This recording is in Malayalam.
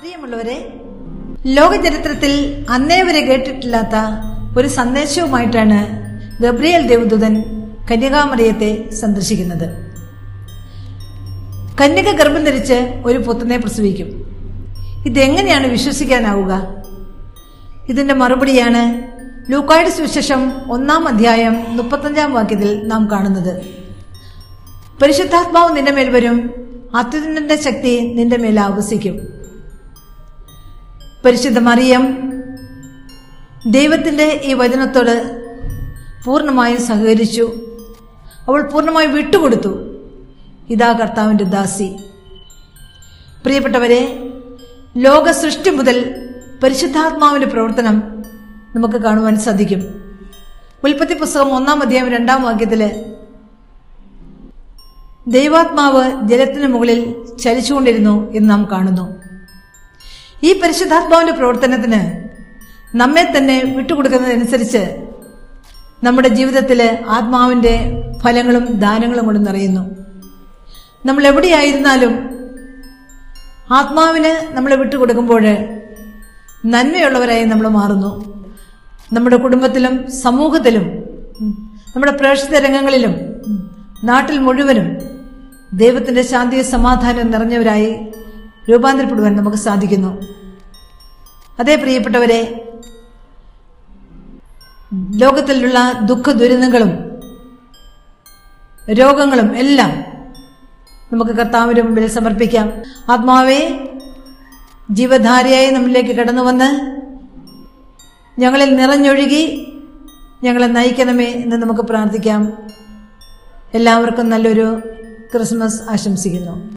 പ്രിയമുള്ളവരെ ലോക ചരിത്രത്തിൽ അന്നേ വരെ കേട്ടിട്ടില്ലാത്ത ഒരു സന്ദേശവുമായിട്ടാണ് ഗബ്രിയൽ ദേവദൂതൻ കന്യകാമറിയത്തെ സന്ദർശിക്കുന്നത്. കന്യക ഗർഭം ധരിച്ച് ഒരു പുത്രനെ പ്രസവിക്കും. ഇതെങ്ങനെയാണ് വിശ്വസിക്കാനാവുക? ഇതിന്റെ മറുപടിയാണ് ലൂക്കായുടെ സുവിശേഷം ഒന്നാം അധ്യായം മുപ്പത്തഞ്ചാം വാക്യത്തിൽ നാം കാണുന്നത്. പരിശുദ്ധാത്മാവ് നിന്റെ മേൽ വരും അത്യുതന്റെ ശക്തി നിന്റെ മേൽ ആവസിക്കും. പരിശുദ്ധ മറിയം ദൈവത്തിന്റെ ഈ വചനത്തോട് പൂർണമായും സഹകരിച്ചു. അവൾ പൂർണമായും വിട്ടുകൊടുത്തു. ഇതാ കർത്താവിന്റെ ദാസി. പ്രിയപ്പെട്ടവരെ ലോക സൃഷ്ടി മുതൽ പരിശുദ്ധാത്മാവിന്റെ പ്രവർത്തനം നമുക്ക് കാണുവാൻ സാധിക്കും. ഉൽപ്പത്തി പുസ്തകം ഒന്നാം അധ്യായം രണ്ടാം വാക്യത്തിൽ ദൈവാത്മാവ് ജലത്തിന് മുകളിൽ ചലിച്ചുകൊണ്ടിരുന്നു എന്ന് നാം കാണുന്നു. ഈ പരിശുദ്ധാത്മാവിന്റെ പ്രവർത്തനത്തിന് നമ്മെ തന്നെ വിട്ടുകൊടുക്കുന്നതനുസരിച്ച് നമ്മുടെ ജീവിതത്തിൽ ആത്മാവിന്റെ ഫലങ്ങളും ദാനങ്ങളും കൊണ്ട് നിറയുന്നു. നമ്മൾ എവിടെയായിരുന്നാലും ആത്മാവിന് നമ്മളെ വിട്ടുകൊടുക്കുമ്പോൾ നന്മയുള്ളവരായി നമ്മൾ മാറുന്നു. നമ്മുടെ കുടുംബത്തിലും സമൂഹത്തിലും നമ്മുടെ പ്രേക്ഷിത രംഗങ്ങളിലും നാട്ടിൽ മുഴുവനും ദൈവത്തിന്റെ ശാന്തിയും സമാധാനം നിറഞ്ഞവരായി രൂപാന്തരപ്പെടുവാൻ നമുക്ക് സാധിക്കുന്നു. അതേ പ്രിയപ്പെട്ടവരെ ലോകത്തിലുള്ള ദുഃഖ ദുരിതങ്ങളും രോഗങ്ങളും എല്ലാം നമുക്ക് കർത്താവിന്റെ മുമ്പിൽ സമർപ്പിക്കാം. ആത്മാവെ ജീവധാരയായി നമ്മിലേക്ക് കടന്നു വന്ന് ഞങ്ങളിൽ നിറഞ്ഞൊഴുകി ഞങ്ങളെ നയിക്കണമേ എന്ന് നമുക്ക് പ്രാർത്ഥിക്കാം. എല്ലാവർക്കും നല്ലൊരു ക്രിസ്മസ് ആശംസിക്കുന്നു.